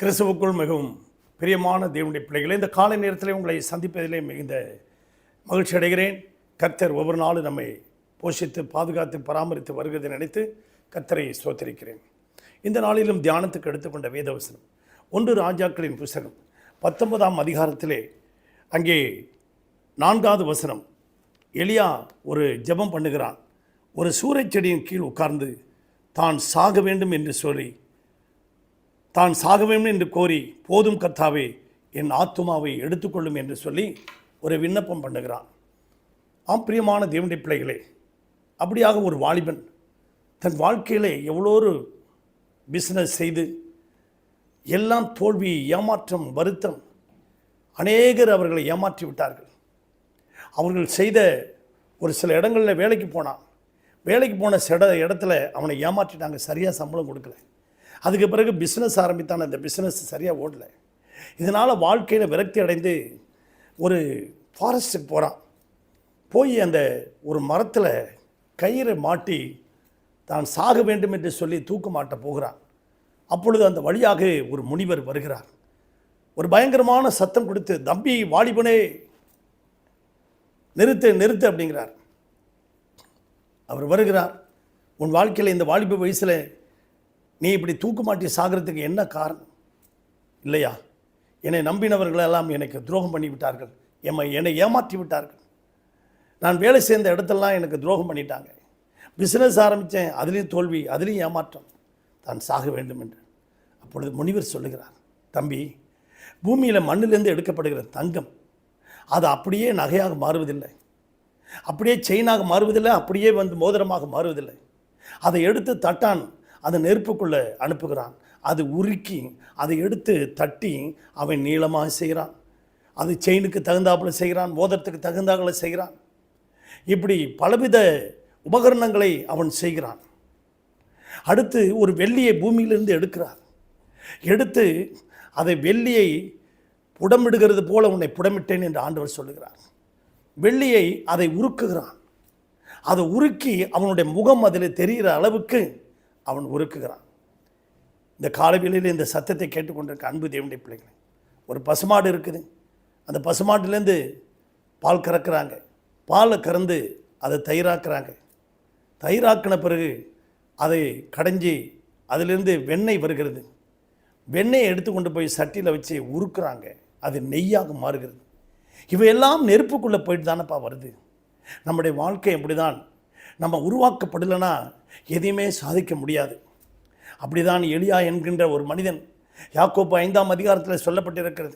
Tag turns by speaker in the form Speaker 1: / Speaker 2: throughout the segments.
Speaker 1: கிறிஸ்துவுக்குள் மிகவும் பிரியமான தேவனுடைய பிள்ளைகளை இந்த காலை நேரத்தில் உங்களை சந்திப்பதிலே மிகுந்த மகிழ்ச்சி அடைகிறேன். கர்த்தர் ஒவ்வொரு நாளும் நம்மை போஷித்து பாதுகாத்து பராமரித்து வருகிறதை நினைத்து கர்த்தரை ஸ்தோத்திரிக்கிறேன். இந்த நாளிலும் தியானத்துக்கு எடுத்துக்கொண்ட வேதவசனம் ஒன்று ராஜாக்களின் புஸ்தகம் பத்தொன்பதாம் அதிகாரத்திலே அங்கே நான்காவது வசனம். எளியா ஒரு ஜெபம் பண்ணுகிறான். ஒரு சூறைச் செடியின் கீழ் உட்கார்ந்து தான் சாக வேண்டும் என்று சொல்லி தான் சாக வேண்டும் என்று கோரி போதும் கர்த்தாவே என் ஆத்துமாவை எடுத்துக்கொள்ளும் என்று சொல்லி ஒரு விண்ணப்பம் பண்ணுகிறான். ஆம் பிரியமான தேவனுடைய பிள்ளைகளே அப்படியாக ஒரு வாலிபன் தன் வாழ்க்கையிலே எவ்வளோ ஒரு பிஸ்னஸ் செய்து எல்லாம் தோல்வி ஏமாற்றம் வருத்தம் அநேகர் அவர்களை ஏமாற்றி விட்டார்கள். அவர்கள் செய்த ஒரு சில இடங்களில் வேலைக்கு போனான். வேலைக்கு போன சில இடத்துல அவனை ஏமாற்றிட்டாங்க சரியாக சம்பளம் கொடுக்கல. அதுக்கு பிறகு பிஸ்னஸ் ஆரம்பித்தான். அந்த பிஸ்னஸ் சரியாக ஓடல. இதனால் வாழ்க்கையில் விரக்தி அடைந்து ஒரு ஃபாரஸ்ட்டுக்கு போகிறான் போய் அந்த ஒரு மரத்தில் கயிறை மாட்டி தான் சாக வேண்டும் என்று சொல்லி தூக்கு மாட்ட போகிறான். அப்பொழுது அந்த வழியாக ஒரு முனிவர் வருகிறார். ஒரு பயங்கரமான சத்தம் கொடுத்து தம்பி வாலிபனே நிறுத்து நிறுத்து அப்படிங்கிறார். அவர் வருகிறார். உன் வாழ்க்கையில் இந்த வாலிப வயசில் நீ இப்படி தூக்கு மாட்டி சாகிறதுக்கு என்ன காரணம்? இல்லையா? என்னை நம்பினவர்களெல்லாம் எனக்கு துரோகம் பண்ணி விட்டார்கள். எம்மை என்னை ஏமாற்றி விட்டார்கள். நான் வேலை சேர்ந்த இடத்தெல்லாம் எனக்கு துரோகம் பண்ணிட்டாங்க. பிஸ்னஸ் ஆரம்பித்தேன். அதுலேயும் தோல்வி அதுலேயும் ஏமாற்றம். தான் சாக வேண்டும் என்று. அப்பொழுது முனிவர் சொல்லுகிறார் தம்பி பூமியில் மண்ணிலேருந்து எடுக்கப்படுகிற தங்கம் அது அப்படியே நகையாக மாறுவதில்லை. அப்படியே செயினாக மாறுவதில்லை. அப்படியே வந்து மோதிரமாக மாறுவதில்லை. அதை எடுத்து தட்டான் அதை நெருப்புக்குள்ளே அனுப்புகிறான். அது உருக்கி அதை எடுத்து தட்டி அவன் நீளமாக செய்கிறான். அது செயினுக்கு தகுந்தாப்பில் செய்கிறான் மோதிரத்துக்கு தகுந்தாப்புல செய்கிறான். இப்படி பலவித உபகரணங்களை அவன் செய்கிறான். அடுத்து ஒரு வெள்ளியை பூமியிலிருந்து எடுக்கிறார். எடுத்து அதை வெள்ளியை புடமிடுகிறது போல உன்னை புடமிட்டேன் என்று ஆண்டவர் சொல்லுகிறார். வெள்ளியை அதை உருக்குகிறான். அதை உருக்கி அவனுடைய முகம் அதில் தெரிகிற அளவுக்கு அவன் உருக்குகிறான். இந்த காலவெளியில் இந்த சத்தத்தை கேட்டுக்கொண்டிருக்க அன்பு தேவனுடைய பிள்ளைகளை ஒரு பசுமாடு இருக்குது. அந்த பசுமாட்டுலேருந்து பால் கறக்கிறாங்க. பாலை கறந்து அதை தயிராக்குறாங்க. தயிராக்கின பிறகு அதை கடைஞ்சி அதிலிருந்து வெண்ணெய் வருகிறது. வெண்ணெயை எடுத்து கொண்டு போய் சட்டியில் வச்சு உருக்குறாங்க. அது நெய்யாக மாறுகிறது. இவையெல்லாம் நெருப்புக்குள்ளே போயிட்டு தானப்பா வருது. நம்முடைய வாழ்க்கை அப்படி தான் நம்ம உருவாக்கப்படலைன்னா எதையுமே சாதிக்க முடியாது. அப்படிதான் எளியா என்கின்ற ஒரு மனிதன் யாக்கோப்பு ஐந்தாம் அதிகாரத்தில் சொல்லப்பட்டிருக்கிறது.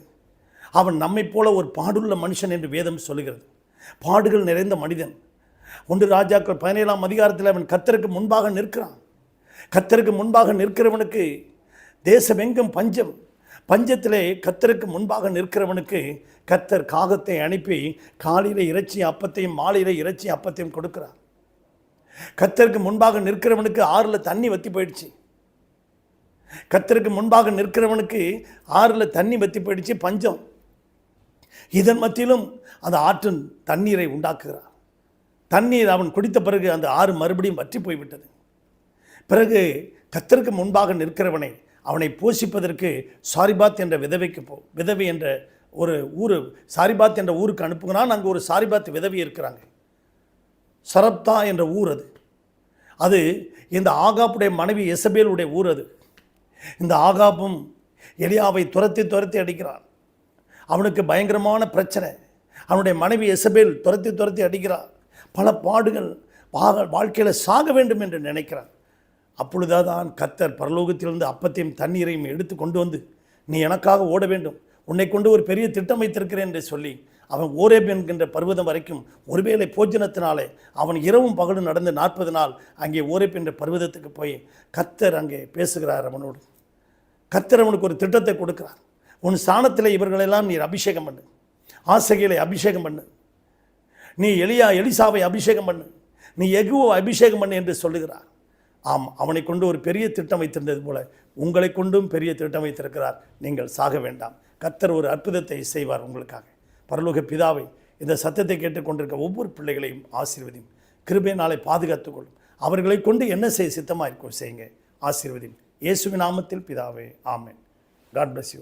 Speaker 1: அவன் நம்மைப் போல ஒரு பாடுள்ள மனுஷன் என்று வேதம் சொல்லுகிறது. பாடுகள் நிறைந்த மனிதன். ஒன்று ராஜாக்கள் பதினேழாம் அதிகாரத்தில் அவன் கத்தருக்கு முன்பாக நிற்கிறான். கத்தருக்கு முன்பாக நிற்கிறவனுக்கு தேசமெங்கும் பஞ்சம். பஞ்சத்திலே கத்தருக்கு முன்பாக நிற்கிறவனுக்கு கத்தர் காகத்தை அனுப்பி காலையில் இறைச்சி அப்பத்தையும் மாலையில் இறைச்சி அப்பத்தையும் கொடுக்கிறார். கத்தருக்கு முன்பாக நிற்கிறவனுக்கு ஆறில் தண்ணி வற்றி போயிடுச்சு. கத்தருக்கு முன்பாக நிற்கிறவனுக்கு ஆறில் தண்ணி வற்றி போயிடுச்சு பஞ்சம். இதன் மத்தியிலும் அந்த ஆற்றின் தண்ணீரை உண்டாக்குகிறார். தண்ணீர் அவன் குடித்த பிறகு அந்த ஆறு மறுபடியும் வற்றி போய்விட்டது. பிறகு கத்தருக்கு முன்பாக நிற்கிறவனை அவனை போஷிப்பதற்கு சாரிபாத் என்ற விதவைக்கு போ விதவை என்ற ஒரு ஊர் சாரிபாத் என்ற ஊருக்கு அனுப்புகிறான் அங்கே ஒரு சாரிபாத் விதவி இருக்கிறாங்க. சரப்தா என்ற ஊர் அது. அது இந்த ஆகாப்புடைய மனைவி எசபேலுடைய ஊர் அது. இந்த ஆகாப்பும் எலியாவை துரத்தி துரத்தி அடிக்கிறான். அவனுக்கு பயங்கரமான பிரச்சனை. அவனுடைய மனைவி எசபேல் துரத்தி துரத்தி அடிக்கிறார் பல பாடுகள் வாழ்க்கையில் சாக வேண்டும் என்று நினைக்கிறான். அப்பொழுதுதான் கத்தர் பரலோகத்திலிருந்து அப்பத்தையும் தண்ணீரையும் எடுத்து கொண்டு வந்து நீ எனக்காக ஓட வேண்டும். உன்னை கொண்டு ஒரு பெரிய திட்டம் வைத்திருக்கிறேன் என்று சொல்லி அவன் ஓரேப் என்கின்ற பர்வதம் வரைக்கும் ஒருவேளை போஜனத்தினாலே அவன் இரவும் பகலும் நடந்து நாற்பது நாள் அங்கே ஓரேப் என்ற பர்வதத்துக்கு போய் கத்தர் அங்கே பேசுகிறார் அவனோடு. கத்தர் அவனுக்கு ஒரு திட்டத்தை கொடுக்கிறார். உன் ஸ்தானத்தில் இவர்களெல்லாம் நீர் அபிஷேகம் பண்ணு. ஆசைகளை அபிஷேகம் பண்ணு. நீ எலியா எலிசாவை அபிஷேகம் பண்ணு. நீ எகுவை அபிஷேகம் பண்ணு என்று சொல்லுகிறார். ஆம் அவனை கொண்டு ஒரு பெரிய திட்டம் வைத்திருந்தது போல உங்களை கொண்டும் பெரிய திட்டம் வைத்திருக்கிறார். நீங்கள் சாக வேண்டாம். கத்தர் ஒரு அற்புதத்தை செய்வார் உங்களுக்காக. பரலோக பிதாவை இந்த சத்தத்தை கேட்டுக்கொண்டிருக்க ஒவ்வொரு பிள்ளைகளையும் ஆசீர்வதியும். கிருபை நாளை பாதுகாத்துக்கொள்ளும் அவர்களை கொண்டு என்ன செய்ய சித்தமாக இருக்கும் செய்யுங்க. ஆசீர்வதியும். இயேசுவின் நாமத்தில் பிதாவே. ஆமேன். God bless you